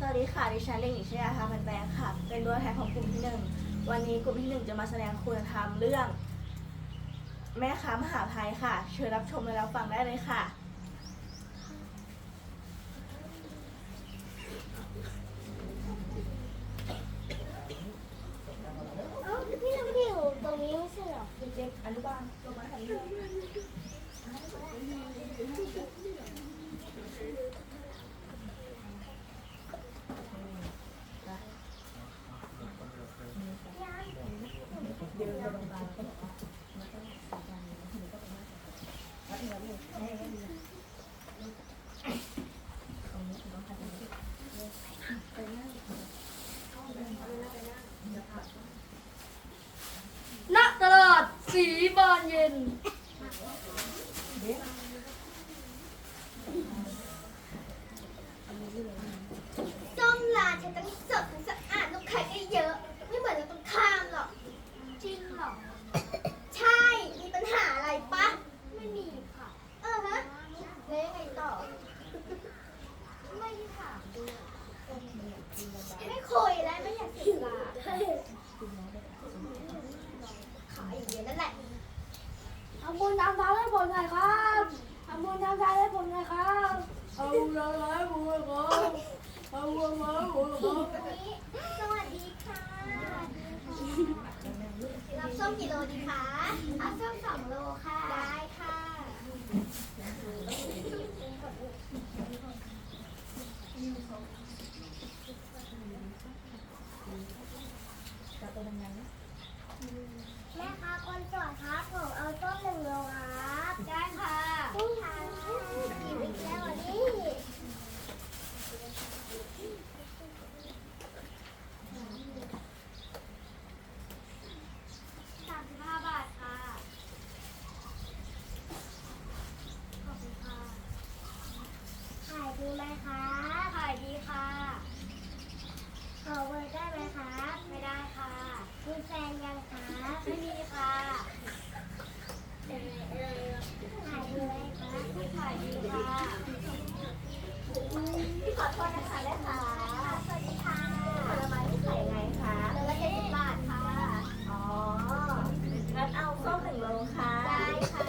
สวัสดีค่ะ ดิฉันเด็กหญิงชยาธาพันแปลงค่ะ เป็นตัวแทนของกลุ่มที่หนึ่งวันนี้กลุ่มที่หนึ่งจะมาแสดงคุณธรรมเรื่อง แม่ค้ามหาภัยค่ะ เชิญรับชมและรับฟังได้เลยค่ะ เอ้าพี่ทำพี่อยู่ตรงนี้ไม่ใช่เหรอ เด็กๆอนุบาลลงมาทำเรื่อง ณตลาดสีบาน เย็นส้มลาฉันทั้งสดทั้งสะอาดลูกค้าก็เยอะ ไม่เหมือนเราตรงข้ามหรอก จริงหรอ ใช่ มีปัญหาอะไรปะ ไม่มีค่ะ เออฮะแล้วยังไงต่อ ไม่ถามด้วยไม่คุยแล้วไม่อยากเสียเวลาขายอย่างเดียวนั่นแหละทำ บุญทำทานให้ผมหน่อยครับทำบุญทำทานให้ผมหน่อยครับทำบุญทำทานให้ผมหน่อยครับทำบุญทำทานให้ผมหน่อยครับ สวัสดีค่ะรับส้มกี่โลดีคะเอาส้มสองโลค่ะ ได้ค่ะ แม่คะคนสวยครับผมเอาต้มหนึ่งโลครับ ได้ค่ะค่ะหิวอีกแล้วอะนี่ สามสิบห้าบาทค่ะ ขอบคุณค่ะ ขายดีไหมคะ ขายดีค่ะ ขอเบอร์ได้ไหมคะ ไม่ได้ค่ะ มีแฟนยังคะไม่มีค่ะเป็นไงเอ่ยขายดีไหมคะขายดีค่ะพี่ขอโทษนะคะแม่ค้า สวัสดีค่ะ ผลไม้ที่ขายยังไงคะ โลละเจ็ดสิบบาทค่ะ อ๋อ งั้นเอาส้มหนึ่งโลค่ะ ได้ค่ะ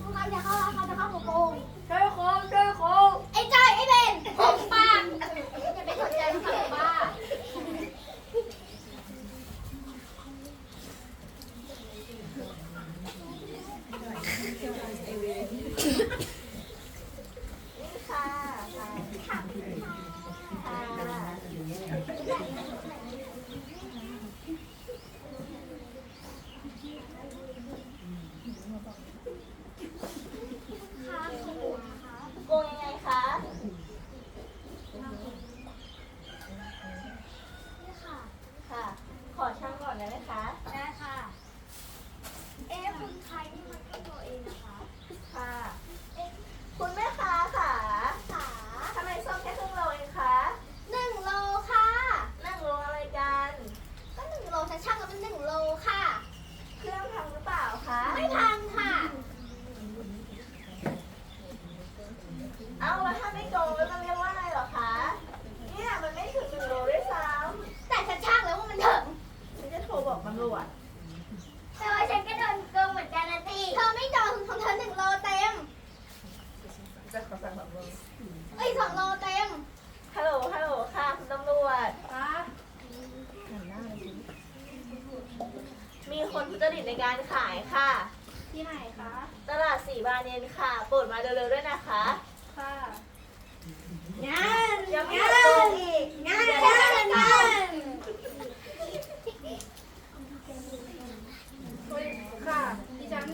ลูกค้าจะเข้าร้านเขาจะเข้าหมูโป่ง ช่วยของช่วยของ ไอ้จ้อยไอ้เบนผมปากอย่าไปสนใจลูกค้าบ้า นี่ค่ะค่ะค่ะ ค่ะคุณหมูนะคะ โกงยังไงคะ นี่ค่ะ ค่ะ ขอช่างก่อนได้ไหมคะ ได้ค่ะ เอ๊ะคุณใครนี่มันก็ตัวเองนะคะ ค่ะ คุณแม่ค้าค่ะ ขา ทำไมส้มแค่ครึ่งโลเองคะ หนึ่งโลค่ะ นั่งลงอะไรกัน ก็หนึ่งโลฉันช่างแล้วมันหนึ่งโลค่ะ เครื่องพังหรือเปล่าคะ ไม่พังค่ะ เอาแล้วถ้าไม่โกงแล้วมันเรียกว่าอะไรเหรอคะ เนี่ยมันไม่ถึงหนึ่งโลด้วยซ้ แต่ฉันช่างแล้วว่ามันถึงำฉันจะโทรบอกตำรวจ แต่ว่าฉันก็โดนโกงเหมือนกันนะสิเธอไม่โดนของเธอหนึ่งโลเต็ม จะขอสั่งแบบนี้เอ้ยสองโลเต็มฮัลโหล ฮัลโหล ค่ะคุณตำรวจ ครับมีคนทุจริตในการขายค่ะ ที่ไหนคะ ตลาดสีบานเย็นค่ะ โปรดมาเร็วๆด้วยนะคะ ค่ะงานยังไม่หมดตัวอีกงานงานงานค่ะ ดิฉัน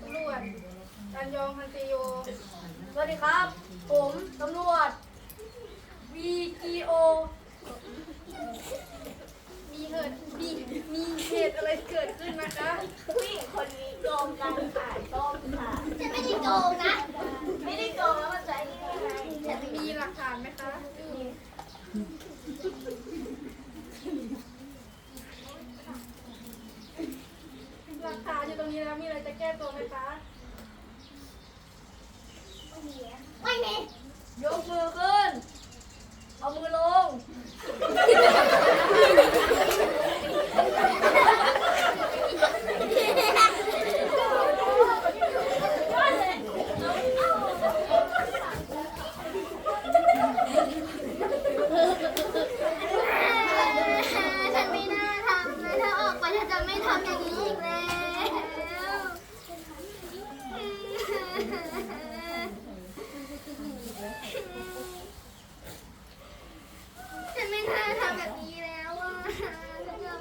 ตำรวจตันยองฮันเตโย สวัสดีครับ ผมตำรวจ VGO มีเหตุมีมีเหตุอะไรเกิดขึ้นนะคะผู้หญิงคนนี้โกงการขายส้มค่ะ ฉันไม่ได้โกงนะ ไม่ได้โกงแล้วมันจะยังไงมีหลักฐานไหมคะหลักฐานอยู่ตรงนี้แล้วมีอะไรจะแก้ตัวไหมคะ ไม่มี ยกมือขึ้น เอามือลง ฉันไม่น่าทำเลยถ้าออกไปฉันจะไม่ทำอย่างนี้อีกแล้ว ฉันไม่น่าทำแบบนี้แล้วอะฉันจะ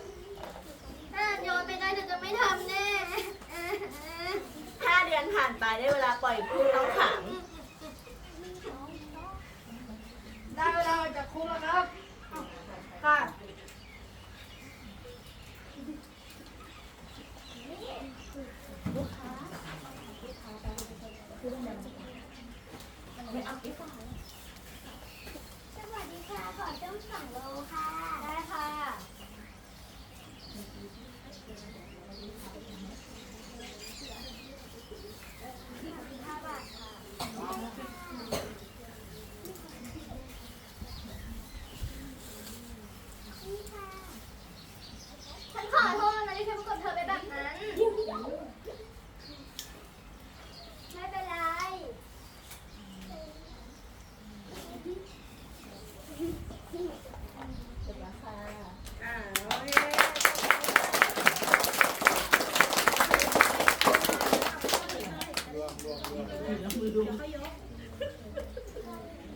ถ้าโยนไปได้ฉันจะไม่ทำแน่ ห้าเดือนผ่านไปได้เวลาปล่อยผู้ต้องขัง ได้เวลาออกจากคุกแล้วครับ ค่ะ สวัสดีค่ะ ขอจ้มสองโลค่ะ ได้ค่ะ ฉันขอโทษนะที่ฉันพูดกับเธอไปแบบนั้น ไม่เป็นไร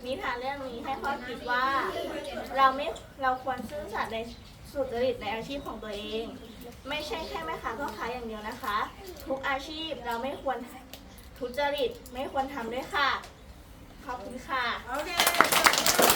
นิทานเรื่องนี้ให้ข้อคิดว่า เราไม่เราควรซื่อสัตย์ใน สุจริตในอาชีพของตัวเอง ไม่ใช่แค่แม่ค้าพ่อค้าอย่างเดียวนะคะ ทุกอาชีพเราไม่ควรทุจริตไม่ควรทำด้วยค่ะ ขอบคุณค่ะ โอเค